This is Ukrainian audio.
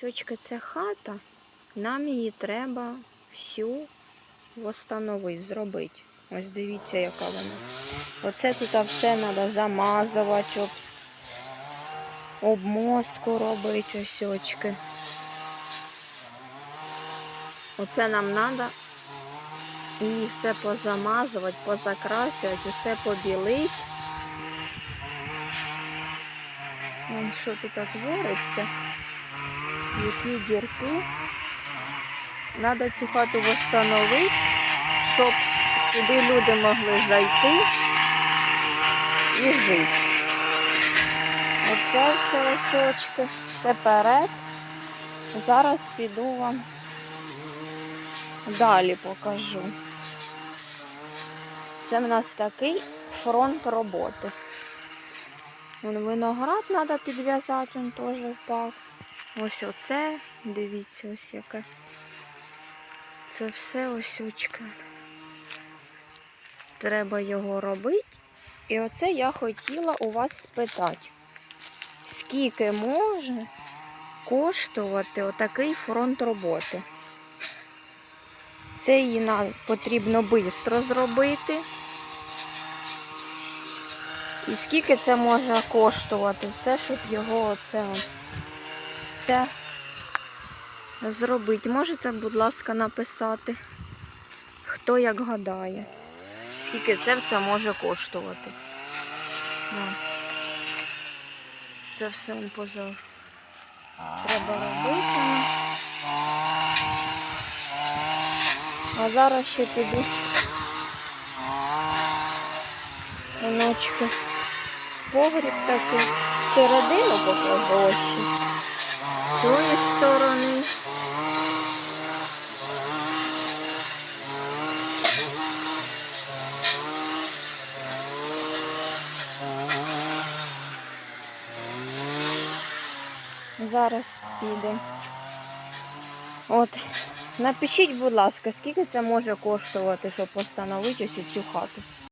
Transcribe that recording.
Тьочка, це хата, нам її треба всю восстановити, зробити. Ось дивіться, яка вона. Оце тут все треба замазувати, об... обмостку робити, ось очки. Оце нам треба її все позамазувати, позакрасувати, усе побілити. Вон що тут твориться. Які дірки. Треба цю хату встановити, щоб сюди люди могли зайти і жити. Оце все листочки, це перед. Зараз піду вам далі покажу. Це в нас такий фронт роботи. Виноград треба підв'язати, він теж впав. Ось оце, дивіться, ось яке. Це все ось очка. Треба його робити. І оце я хотіла у вас спитати, скільки може коштувати отакий фронт роботи? Це її нам потрібно швидко зробити. І скільки це може коштувати? Все, щоб його оце все зробити. Можете, будь ласка, написати, хто як гадає, скільки це все може коштувати. Це все поза треба робити. А зараз ще піду. Оночки. Погріб такий. Середину покажу тої сторони. Зараз піде. От, напишіть, будь ласка, скільки це може коштувати, щоб постановити ось цю хату.